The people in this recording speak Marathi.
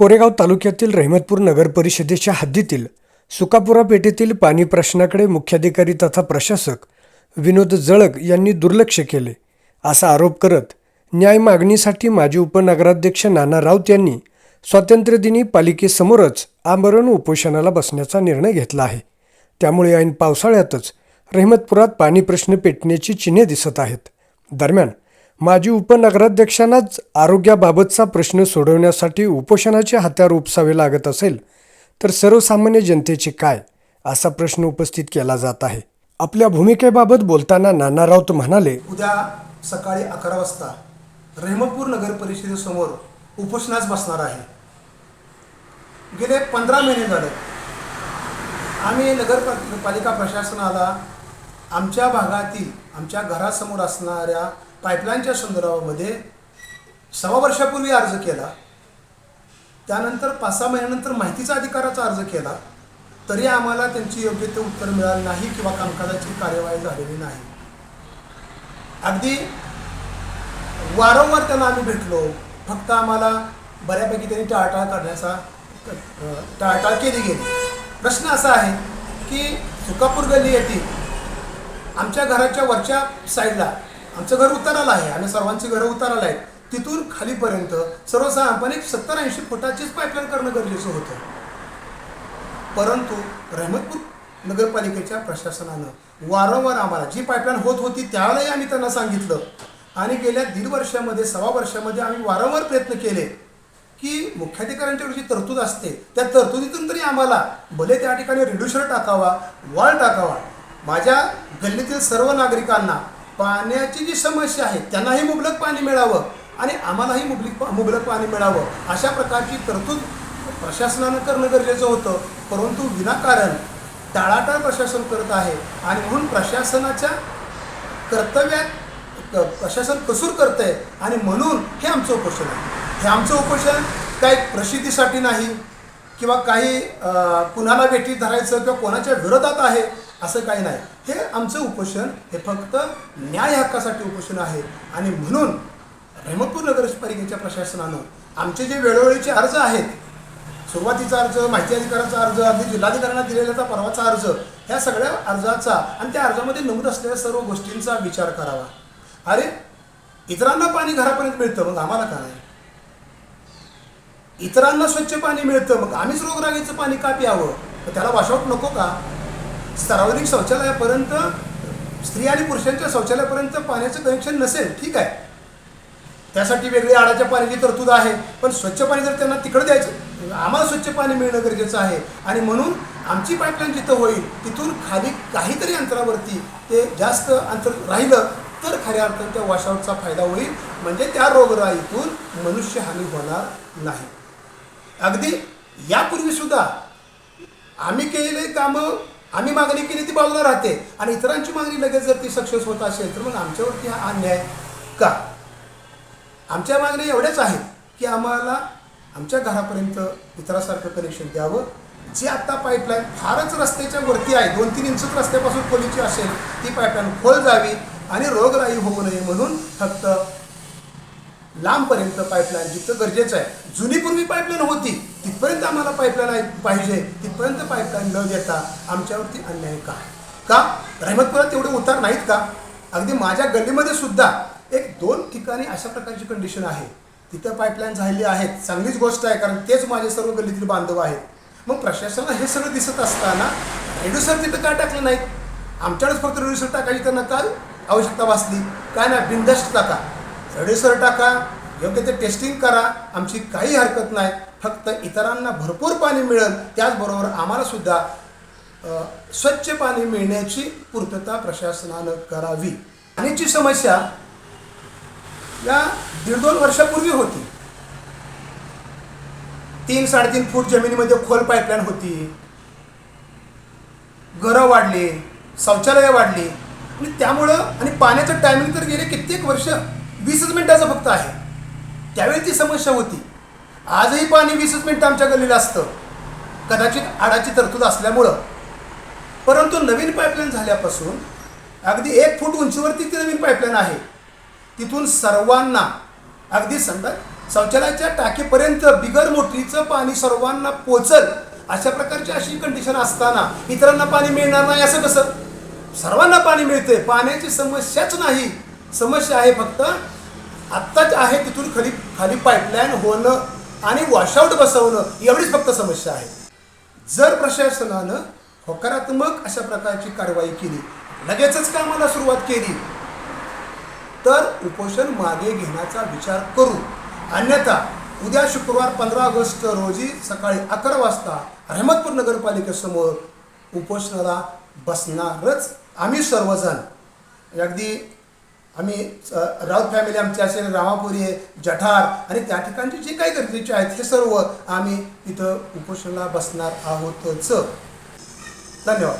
कोरेगाव तालुक्यातील रहमतपूर नगर परिषदेच्या हद्दीतील सुकापुरा पेठेतील पाणी प्रश्नाकडे मुख्याधिकारी तथा प्रशासक विनोद जळग यांनी दुर्लक्ष केले असा आरोप करत न्याय मागणीसाठी माजी उपनगराध्यक्ष नाना राऊत यांनी स्वातंत्र्यदिनी पालिकेसमोरच आमरण उपोषणाला बसण्याचा निर्णय घेतला आहे. त्यामुळे ऐन पावसाळ्यातच रहमतपुरात पाणी प्रश्न पेटण्याची चिन्हे दिसत आहेत. दरम्यान माजी उपनगराध्यक्षांनाच आरोग्याबाबतचा प्रश्न सोडवण्यासाठी उपोषणाचे हत्यार उपसावे लागत असेल तर सर्वसामान्य जनतेचे काय असा प्रश्न उपस्थित केला जात आहे. आपल्या भूमिकेबाबत बोलताना नाना राऊत म्हणाले उद्या सकाळी अकरा वाजता रहमतपूर नगर परिषदेसमोर उपोषणास बसणार आहे. गेले पंधरा महिने झाले. आम्ही नगरपालिका प्रशासनाला आमच्या भागातील आमच्या घरासमोर असणाऱ्या पाईपलाईनच्या संदर्भामध्ये सव्वा वर्षापूर्वी अर्ज केला त्यानंतर पाच सहा महिन्यानंतर माहितीचा अधिकाराचा अर्ज केला तरी आम्हाला त्यांची योग्य ते उत्तर मिळालं नाही किंवा कामकाजाची कार्यवाही झालेली नाही. अगदी वारंवार त्यांना आम्ही भेटलो. फक्त आम्हाला बऱ्यापैकी त्यांनी टाळटाळ करण्याचा टाळटाळ केली गेली. प्रश्न असा आहे की सुकापूर गल्ली येथे आमच्या घराच्या वरच्या साईडला आमचं घर उताराला आहे आणि सर्वांची घरं उताराला आहेत. तिथून खालीपर्यंत सर्वसाधारणपणे सत्तर ऐंशी फुटाचीच पाईपलाईन करणं गरजेचं होतं. परंतु रहमतपूर नगरपालिकेच्या प्रशासनानं वारंवार आम्हाला जी पाईपलाईन होत होती त्यावेळेलाही आम्ही त्यांना सांगितलं. आणि गेल्या दीड वर्षामध्ये सव्वा वर्षामध्ये आम्ही वारंवार प्रयत्न केले की मुख्याधिकाऱ्यांच्यावर जी तरतूद असते त्या तरतुदीतून तरी आम्हाला भले त्या ठिकाणी रिड्युशर टाकावा वॉल टाकावा माझ्या गल्लीतील सर्व नागरिकांना पाण्याची जी समस्या आहे त्यांनाही मुबलक पाणी मिळावं आणि आम्हालाही मुबलक मुबलक पाणी मिळावं अशा प्रकारची तरतूद प्रशासनानं करणं गरजेचं होतं. परंतु विनाकारण टाळाटाळ प्रशासन करत आहे आणि म्हणून प्रशासनाच्या कर्तव्यात क- प्रशासन कसूर करत आहे आणि म्हणून हे आमचं उपोषण आहे. हे आमचं उपोषण काही प्रसिद्धीसाठी नाही किंवा काही कुणाला वेठी धरायचं किंवा कोणाच्या विरोधात आहे असं काही नाही. हे आमचं उपोषण हे फक्त न्याय हक्कासाठी उपोषण आहे. आणि म्हणून रहमतपूर नगरपालिकेच्या प्रशासनानं आमचे जे वेळोवेळीचे अर्ज आहेत सुरुवातीचा अर्ज माहिती अधिकाराचा अर्ज अगदी जिल्हाधिकाऱ्यांना दिलेल्याचा परवाचा अर्ज ह्या सगळ्या अर्जाचा आणि त्या अर्जामध्ये नमूद असलेल्या सर्व गोष्टींचा विचार करावा. अरे इतरांना पाणी घरापर्यंत मिळतं मग आम्हाला का नाही? इतरांना स्वच्छ पाणी मिळतं मग आम्हीच रोगरागीचं पाणी का प्यावं? तर त्याला वॉशआउट नको का? सार्वजनिक शौचालयापर्यंत स्त्री आणि पुरुषांच्या शौचालयापर्यंत पाण्याचं कनेक्शन नसेल ठीक आहे. त्यासाठी वेगळी आडाच्या पाण्याची तरतूद आहे. पण स्वच्छ पाणी जर त्यांना तिकडं द्यायचं आम्हाला स्वच्छ पाणी मिळणं गरजेचं आहे. आणि म्हणून आमची पाईपलाईन जिथं होईल तिथून खाली काहीतरी अंतरावरती ते जास्त अंतर राहिलं तर खऱ्या अर्थानं त्या वॉशआउटचा फायदा होईल. म्हणजे त्या रोगराईतून मनुष्यहानी होणार नाही. अगदी यापूर्वी सुद्धा आम्ही केलेले कामं आम्ही मागणी केली ती बाजूला राहते. आणि इतरांची मागणी लगेच जर ती सक्सेस होत असेल तर मग आमच्यावरती हा अन्याय का? आमच्या मागण्या एवढ्याच आहेत की आम्हाला आमच्या घरापर्यंत इतरासारखं कनेक्शन द्यावं. जी आत्ता पाईपलाईन फारच रस्त्याच्या वरती आहे दोन तीन इंच रस्त्यापासून खोलीची असेल ती पाईपलाईन खोल जावी आणि रोगराई होऊ नये म्हणून फक्त लांबपर्यंत पाईपलाईन जिथं गरजेचं आहे. जुनीपूर्वी पाईपलाईन होती. तिथपर्यंत आम्हाला पाईपलाईन पाहिजे. तिथपर्यंत पाईपलाईन न देता आमच्यावरती अन्याय का? का? रहमतपुरात तेवढे उतार नाहीत का? अगदी माझ्या गल्लीमध्ये सुद्धा एक दोन ठिकाणी अशा प्रकारची कंडिशन आहे. तिथं पाईपलाईन झालेली आहेत. चांगलीच गोष्ट आहे कारण तेच माझे सर्व गल्लीतील बांधव आहेत. मग प्रशासनाला हे सगळं दिसत असताना रेड्युसर तिथं का टाकलं नाहीत? आमच्याकडेच फक्त रेड्युसर टाकायची त्यांना काल आवश्यकता भासली. काय ना? बिंदस्ट टाका. रेड्युसर टाका योग्य ते टेस्टिंग करा आमची काही हरकत नाही. फक्त इतरांना भरपूर पाणी मिळेल त्याचबरोबर आम्हाला सुद्धा स्वच्छ पाणी मिळण्याची पूर्तता प्रशासनानं करावी. पाण्याची समस्या या दीड दोन वर्षापूर्वी होती. तीन साडेतीन फूट जमिनीमध्ये खोल पाईपलाईन होती. घरं वाढली शौचालयं वाढली. आणि त्यामुळं आणि पाण्याचं टायमिंग तर गेले कित्येक वर्ष. वीसच मिनिटाचं फक्त आहे. त्यावेळी ती समस्या होती. आजही पाणी वीसच मिनटं आमच्या गल्लीला असतं. कदाचित आडाची तरतूद असल्यामुळं. परंतु नवीन पाईपलाईन झाल्यापासून अगदी एक फूट उंचीवरती ती नवीन पाईपलाईन आहे. तिथून सर्वांना अगदी समजा शौचालयाच्या टाकीपर्यंत बिगर मोटरीचं पाणी सर्वांना पोचल अशा प्रकारची अशी कंडिशन असताना इतरांना पाणी मिळणार नाही असं कसं? सर्वांना पाणी मिळते पाण्याची समस्याच नाही. समस्या आहे फक्त आत्ताच आहे तिथून खाली खाली पाईपलाईन होणं आणि वॉशआउट बसवणं एवढीच फक्त समस्या आहे. जर प्रशासनानं होकारात्मक अशा प्रकारची कारवाई केली लगेचच कामाला सुरुवात केली तर उपोषण मागे घेण्याचा विचार करू. अन्यथा उद्या शुक्रवार पंधरा ऑगस्ट रोजी सकाळी अकरा वाजता अहमदपूर नगरपालिकेसमोर उपोषणाला बसणारच आम्ही सर्वजण. अगदी आम्ही राऊत फॅमिली आमची असेल रामापुरी आहे जठार आणि त्या ठिकाणचे जे काही गरजेचे आहेत हे सर्व आम्ही तिथं उपोषणाला बसणार आहोतच. धन्यवाद.